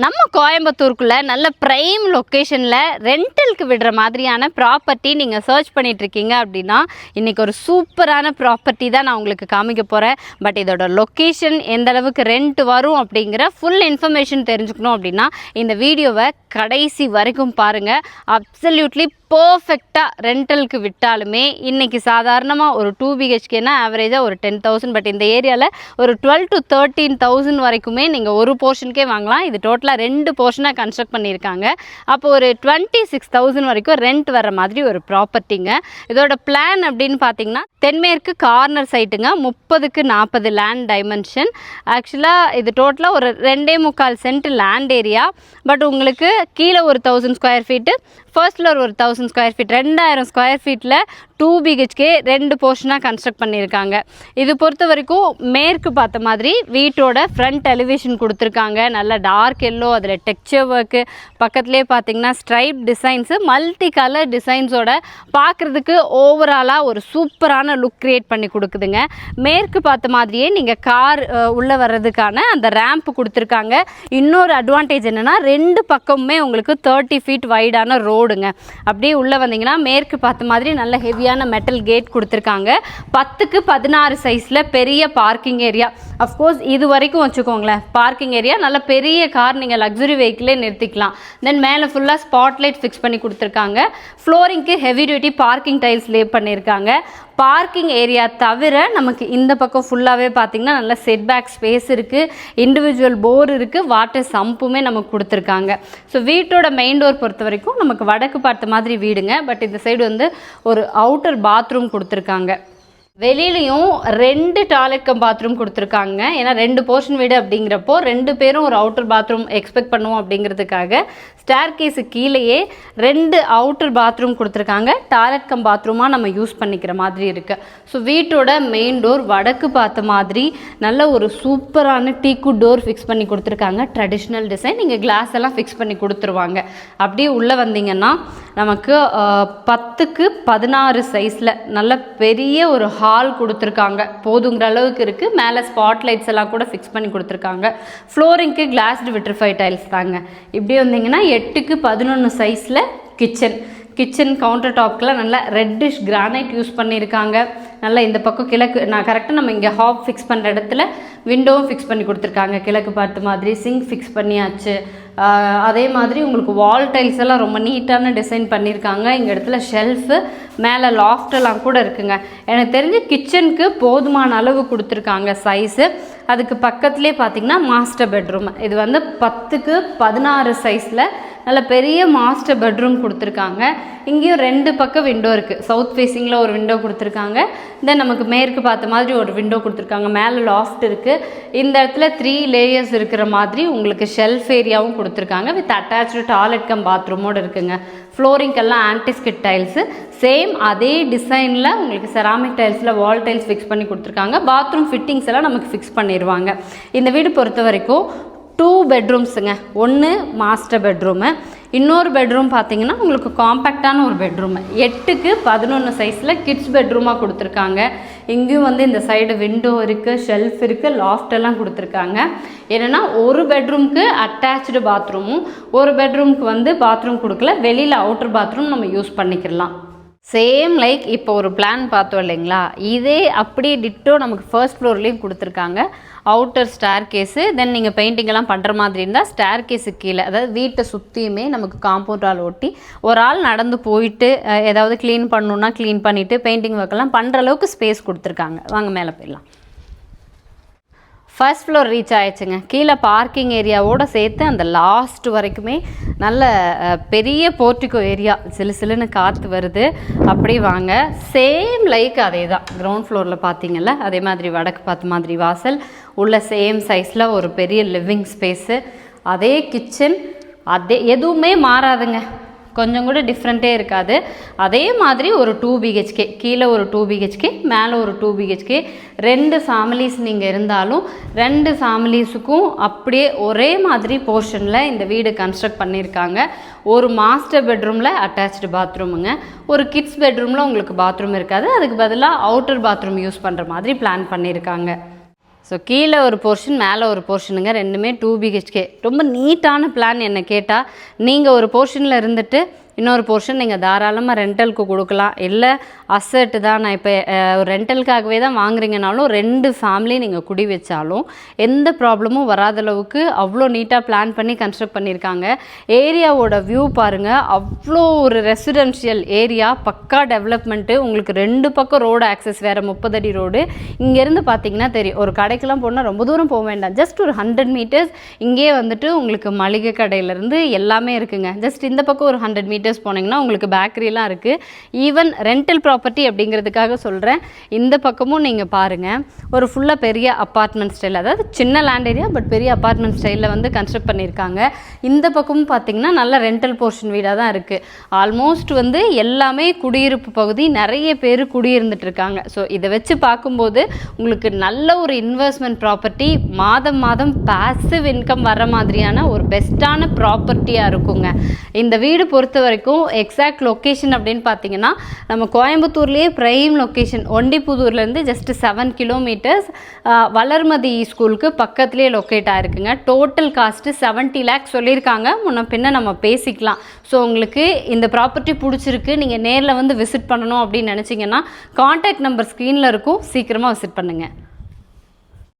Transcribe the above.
நம்ம கோயம்புத்தூருக்குள்ளே நல்ல ப்ரைம் லொக்கேஷனில் ரெண்டலுக்கு விடுற மாதிரியான ப்ராப்பர்ட்டி நீங்கள் சர்ச் பண்ணிகிட்ருக்கீங்க இருக்கீங்க அப்படின்னா இன்றைக்கி ஒரு சூப்பரான ப்ராப்பர்ட்டி தான் நான் உங்களுக்கு காமிக்க போகிறேன் பட் இதோட லொக்கேஷன் எந்த அளவுக்கு ரெண்ட் வரும் அப்படிங்கிற ஃபுல் இன்ஃபர்மேஷன் தெரிஞ்சுக்கணும் அப்படின்னா இந்த வீடியோவை கடைசி வரைக்கும் பாருங்கள் அப்சல்யூட்லி பர்ஃபெக்டாக ரெண்டலுக்கு விட்டாலுமே இன்றைக்கி சாதாரணமாக ஒரு டூ பிஹெச்கேனா ஆவரேஜாக ஒரு டென் தௌசண்ட் பட் இந்த ஏரியாவில் ஒரு டுவெல் டு தேர்ட்டீன் தௌசண்ட் வரைக்குமே நீங்கள் ஒரு போர்ஷனுக்கே வாங்கலாம். இது டோட்டலாக ரெண்டு போர்ஷனாக கன்ஸ்ட்ரக்ட் பண்ணியிருக்காங்க. அப்போ ஒரு டுவெண்ட்டி சிக்ஸ் தௌசண்ட் வரைக்கும் ரெண்ட் வர மாதிரி ஒரு ப்ராப்பர்ட்டிங்க இதோட பிளான் அப்படின்னு பார்த்தீங்கன்னா தென்மேற்கு கார்னர் சைட்டுங்க முப்பதுக்கு நாற்பது லேண்ட் டைமென்ஷன் ஆக்சுவலாக இது டோட்டலாக ஒரு ரெண்டே முக்கால் சென்ட் லேண்ட் ஏரியா பட் உங்களுக்கு கீழே ஒரு thousand square feet first floor ஒரு தௌசண்ட் ஸ்கொயர் ஃபீட் ரெண்டாயிரம் ஸ்கொயர் ஃபீட்டில் டூ பிஹெச்கே ரெண்டு போர்ஷனாக கன்ஸ்ட்ரக்ட் பண்ணியிருக்காங்க. இது பொறுத்த வரைக்கும் மேற்கு பார்த்த மாதிரி வீட்டோட ஃப்ரண்ட் எலிவேஷன் கொடுத்துருக்காங்க. நல்ல டார்க் எல்லோ அதில் டெக்ஸ்சர் ஒர்க்கு பக்கத்துலேயே பார்த்தீங்கன்னா ஸ்ட்ரைப் டிசைன்ஸு மல்டி கலர் டிசைன்ஸோட பார்க்குறதுக்கு ஓவராலாக ஒரு சூப்பரான லுக் க்ரியேட் பண்ணி கொடுக்குதுங்க. மேற்கு பார்த்த மாதிரியே நீங்கள் கார் உள்ளே வர்றதுக்கான அந்த ரேம்ப் கொடுத்துருக்காங்க. இன்னொரு அட்வான்டேஜ் என்னென்னா ரெண்டு பக்கமுமே உங்களுக்கு தேர்ட்டி ஃபீட் வைடான ரோடுங்க அப்படியே உள்ளே வந்தீங்கன்னா மேற்கு பார்த்த மாதிரி நல்ல ஹெவியாக ஹெவியான மெட்டல் கேட் கொடுத்துருக்காங்க. பத்துக்கு பதினாறு சைஸில் பெரிய பார்க்கிங் ஏரியா அஃப்கோர்ஸ் இது வரைக்கும் வச்சுக்கோங்களேன். பார்க்கிங் ஏரியா நல்ல பெரிய கார் நீங்கள் லக்ஸுரி வெஹிக்கிளே நிறுத்திக்கலாம். தென் மேலே ஃபுல்லாக ஸ்பாட்லைட் ஃபிக்ஸ் பண்ணி கொடுத்துருக்காங்க. ஃப்ளோரிங்க்கு heavy duty parking tiles lay பண்ணியிருக்காங்க. பார்க்கிங் ஏரியா தவிர நமக்கு இந்த பக்கம் ஃபுல்லாகவே பார்த்திங்கன்னா நல்ல செட்பேக் ஸ்பேஸ் இருக்குது இண்டிவிஜுவல் போர் இருக்குது வாட்டர் சம்புமே நமக்கு கொடுத்துருக்காங்க. ஸோ வீட்டோட மெயின் டோர் பொறுத்த வரைக்கும் நமக்கு வடக்கு பார்த்த மாதிரி வீடுங்க. பட் இந்த சைடு வந்து ஒரு அவுட்டர் பாத்ரூம் கொடுத்துருக்காங்க. வெளியிலையும் ரெண்டு டாய்லெட் கம் பாத்ரூம் கொடுத்துருக்காங்க. ஏன்னா ரெண்டு போர்ஷன் வீடு அப்படிங்கிறப்போ ரெண்டு பேரும் ஒரு அவுட்டர் பாத்ரூம் எக்ஸ்பெக்ட் பண்ணுவோம் அப்படிங்கிறதுக்காக ஸ்டேர் கேஸு கீழேயே ரெண்டு அவுட்டர் பாத்ரூம் கொடுத்துருக்காங்க. டாய்லெட் கம் பாத்ரூமாக நம்ம யூஸ் பண்ணிக்கிற மாதிரி இருக்குது ஸோ வீட்டோட மெயின் டோர் வடக்கு பார்த்த மாதிரி நல்ல ஒரு சூப்பரான டீக்கு டோர் ஃபிக்ஸ் பண்ணி கொடுத்துருக்காங்க. ட்ரெடிஷ்னல் டிசைன் நீங்கள் கிளாஸ் எல்லாம் ஃபிக்ஸ் பண்ணி கொடுத்துருவாங்க. அப்படியே உள்ளே வந்தீங்கன்னா நமக்கு பத்துக்கு பதினாறு சைஸில் நல்ல பெரிய ஒரு ஹால் கொடுத்துருக்காங்க. போதுங்கிற அளவுக்கு இருக்குது மேலே ஸ்பாட் லைட்ஸ் எல்லாம் கூட ஃபிக்ஸ் பண்ணி கொடுத்துருக்காங்க. ஃப்ளோரிங்க்கு கிளாஸ்டு விட்ரிஃபை டைல்ஸ் தாங்க. இப்படி வந்தீங்கன்னா எட்டுக்கு பதினொன்று சைஸில் கிச்சன் கிச்சன் கவுண்டர் டாப்க்கெலாம் நல்லா ரெட்டிஷ் கிரானைட் யூஸ் பண்ணியிருக்காங்க. நல்லா இந்த பக்கம் கிழக்கு நான் கரெக்டாக நம்ம இங்கே ஹாப் ஃபிக்ஸ் பண்ணுற இடத்துல விண்டோவும் ஃபிக்ஸ் பண்ணி கொடுத்துருக்காங்க. கிழக்கு பார்த்த மாதிரி சிங்க் ஃபிக்ஸ் பண்ணியாச்சு. அதே மாதிரி உங்களுக்கு வால் டைல்ஸ் எல்லாம் ரொம்ப நீட்டான டிசைன் பண்ணியிருக்காங்க. இங்கே இடத்துல ஷெல்ஃபு மேலே லாஃப்ட் எல்லாம் கூட இருக்குங்க. எனக்கு தெரிஞ்சு கிச்சனுக்கு போதுமான அளவு கொடுத்துருக்காங்க சைஸு அதுக்கு பக்கத்துலேயே பார்த்திங்கன்னா மாஸ்டர் பெட்ரூம் இது வந்து பத்துக்கு பதினாறு சைஸில் நல்ல பெரிய மாஸ்டர் பெட்ரூம் கொடுத்துருக்காங்க. இங்கேயும் ரெண்டு பக்கம் விண்டோ இருக்குது சவுத் ஃபேஸிங்கில் ஒரு விண்டோ கொடுத்துருக்காங்க. தென் நமக்கு மேற்கு பார்த்த மாதிரி ஒரு விண்டோ கொடுத்துருக்காங்க. மேலே லாஃப்ட் இருக்குது இந்த இடத்துல த்ரீ லேயர்ஸ் இருக்கிற மாதிரி உங்களுக்கு ஷெல்ஃப் ஏரியாவும் கொடுத்துருக்காங்க. வித் அட்டாச்சு டாய்லெட் கம் பாத்ரூமோடு இருக்குங்க. ஃப்ளோரிங்கெல்லாம் ஆன்டிஸ்கிட் டைல்ஸு சேம் அதே டிசைனில் உங்களுக்கு செராமிக் டைல்ஸில் வால் டைல்ஸ் ஃபிக்ஸ் பண்ணி கொடுத்துருக்காங்க. பாத்ரூம் ஃபிட்டிங்ஸ் எல்லாம் நமக்கு ஃபிக்ஸ் பண்ணிடுவாங்க இந்த வீடு பொறுத்த வரைக்கும் டூ பெட்ரூம்ஸுங்க ஒன்று மாஸ்டர் பெட்ரூமு இன்னொரு பெட்ரூம் பார்த்தீங்கன்னா உங்களுக்கு காம்பேக்டான ஒரு பெட்ரூம் எட்டுக்கு பதினொன்று சைஸில் கிட்ஸ் பெட்ரூமாக கொடுத்துருக்காங்க. இங்கேயும் வந்து இந்த சைடு விண்டோ இருக்குது ஷெல்ஃப் இருக்குது லாஃப்ட் எல்லாம் கொடுத்துருக்காங்க. என்னென்னா ஒரு பெட்ரூம்க்கு அட்டாச்சு பாத்ரூமும் ஒரு பெட்ரூம்க்கு வந்து பாத்ரூம் கொடுக்கல வெளியில் அவுட்டர் பாத்ரூம் நம்ம யூஸ் பண்ணிக்கலாம் சேம் லைக் இப்போ ஒரு பிளான் பார்த்தோம் இல்லைங்களா? இதே அப்படியே டிட்டோ நமக்கு ஃபர்ஸ்ட் ஃப்ளோர்லேயும் கொடுத்துருக்காங்க. அவுட்டர் ஸ்டேர் கேஸு தென் நீங்கள் பெயிண்டிங்கெல்லாம் பண்ணுற மாதிரி இருந்தால் ஸ்டேர் கேஸு கீழே அதாவது வீட்டை சுற்றியுமே நமக்கு காம்பவுண்ட் ஆள் ஒட்டி ஒரு ஆள் நடந்து போயிட்டு ஏதாவது க்ளீன் பண்ணணுன்னா க்ளீன் பண்ணிவிட்டு பெயிண்டிங் ஒர்க்கெல்லாம் பண்ணுற அளவுக்கு ஸ்பேஸ் கொடுத்துருக்காங்க. வாங்க மேலே போயிடலாம். ஃபர்ஸ்ட் ஃப்ளோர் ரீச் ஆயிடுச்சுங்க. கீழே பார்க்கிங் ஏரியாவோட சேர்த்து அந்த லாஸ்ட் வரைக்குமே நல்ல பெரிய போர்ட்டிகோ ஏரியா சிலு சிலுன்னு காற்று வருது. அப்படி வாங்க. சேம் லைக் அதே தான் கிரவுண்ட் ஃப்ளோரில் பார்த்தீங்கல்ல அதே மாதிரி வடக்கு பார்த்த மாதிரி வாசல். உள்ள சேம் சைஸில் ஒரு பெரிய லிவிங் ஸ்பேஸு அதே கிச்சன் அதே எதுவுமே மாறாதுங்க. கொஞ்சம் கூட டிஃப்ரெண்ட்டே இருக்காது. அதே மாதிரி ஒரு டூ பிஹெச்கே கீழே ஒரு டூ பிஹெச்கே மேலே ஒரு டூ பிஹெச்கே ரெண்டு ஃபேமிலிஸ் நீங்கள் இருந்தாலும் ரெண்டு ஃபேமிலிஸுக்கும் அப்படியே ஒரே மாதிரி போர்ஷனில் இந்த வீடு கன்ஸ்ட்ரக்ட் பண்ணியிருக்காங்க. ஒரு மாஸ்டர் பெட்ரூமில் அட்டாச்டு பாத்ரூமுங்க ஒரு கிட்ஸ் பெட்ரூமில் உங்களுக்கு பாத்ரூம் இருக்காது. அதுக்கு பதிலாக அவுட்டர் பாத்ரூம் யூஸ் பண்ணுற மாதிரி பிளான் பண்ணியிருக்காங்க. ஸோ கீழே ஒரு போர்ஷன் மேலே ஒரு போர்ஷனுங்க ரெண்டுமே டூ பிஹெச்கே ரொம்ப நீட்டான பிளான் என்ன கேட்டால் நீங்கள் ஒரு போர்ஷனில் இருந்துட்டு இன்னொரு போர்ஷன் நீங்கள் தாராளமாக ரெண்டலுக்கு கொடுக்கலாம். இல்லை அசட் தான் நான் இப்போ ஒரு ரெண்டலுக்காகவே தான் வாங்குறீங்கனாலும் ரெண்டு ஃபேமிலி நீங்கள் குடி வச்சாலும் எந்த ப்ராப்ளமும் வராத அளவுக்கு அவ்வளோ நீட்டாக பிளான் பண்ணி கன்ஸ்ட்ரக்ட் பண்ணியிருக்காங்க ஏரியாவோட வியூ பாருங்கள் அவ்வளோ ஒரு ரெசிடென்ஷியல் ஏரியா பக்கா டெவலப்மெண்ட்டு உங்களுக்கு ரெண்டு பக்கம் ரோடு ஆக்சஸ் வேறு முப்பது அடி ரோடு இங்கேருந்து பார்த்தீங்கன்னா தெரியும். ஒரு கடைக்கெல்லாம் போனால் ரொம்ப தூரம் போக வேண்டாம். ஜஸ்ட் ஒரு ஹண்ட்ரட் மீட்டர்ஸ் இங்கே வந்துட்டு உங்களுக்கு மளிகை கடையிலேருந்து எல்லாமே இருக்குங்க. ஜஸ்ட் இந்த பக்கம் ஒரு ஹண்ட்ரட் மீட்டர் மீட்டர்ஸ் போனீங்கன்னா உங்களுக்கு பேக்கரிலாம் இருக்குது ஈவன் ரெண்டல் ப்ராப்பர்ட்டி அப்படிங்கிறதுக்காக சொல்கிறேன் இந்த பக்கமும் நீங்கள் பாருங்கள் ஒரு ஃபுல்லாக பெரிய அப்பார்ட்மெண்ட் ஸ்டைல் அதாவது சின்ன லேண்ட் ஏரியா பட் பெரிய அப்பார்ட்மெண்ட் ஸ்டைலில் வந்து கன்ஸ்ட்ரக்ட் பண்ணியிருக்காங்க. இந்த பக்கமும் பார்த்தீங்கன்னா நல்ல ரெண்டல் போர்ஷன் வீடாக தான் இருக்குது ஆல்மோஸ்ட் வந்து எல்லாமே குடியிருப்பு பகுதி நிறைய பேர் குடியிருந்துட்டு இருக்காங்க. ஸோ இதை வச்சு பார்க்கும்போது உங்களுக்கு நல்ல ஒரு இன்வெஸ்ட்மெண்ட் ப்ராப்பர்ட்டி மாதம் மாதம் பாசிவ் இன்கம் வர மாதிரியான ஒரு பெஸ்ட்டான ப்ராப்பர்ட்டியாக இருக்குங்க. இந்த வீடு பொறுத்தவரை வரைக்கும் எக்ஸாக்ட் லொக்கேஷன் அப்படின்னு பார்த்தீங்கன்னா நம்ம கோயம்புத்தூர்லேயே ப்ரைம் லொக்கேஷன் ஒண்டிப்புதூர்லேருந்து ஜஸ்ட் செவன் கிலோமீட்டர்ஸ் வளர்மதி ஸ்கூலுக்கு பக்கத்துலேயே லொக்கேட் ஆகிருக்குங்க டோட்டல் காஸ்ட்டு செவன்ட்டி லேக்ஸ் சொல்லியிருக்காங்க. முன்ன பின்ன நம்ம பேசிக்கலாம். ஸோ உங்களுக்கு இந்த ப்ராப்பர்ட்டி பிடிச்சிருக்கு நீங்கள் நேரில் வந்து விசிட் பண்ணணும் அப்படின்னு நினச்சிங்கன்னா காண்டாக்ட் நம்பர் ஸ்க்ரீனில் இருக்கும். சீக்கிரமாக விசிட் பண்ணுங்கள்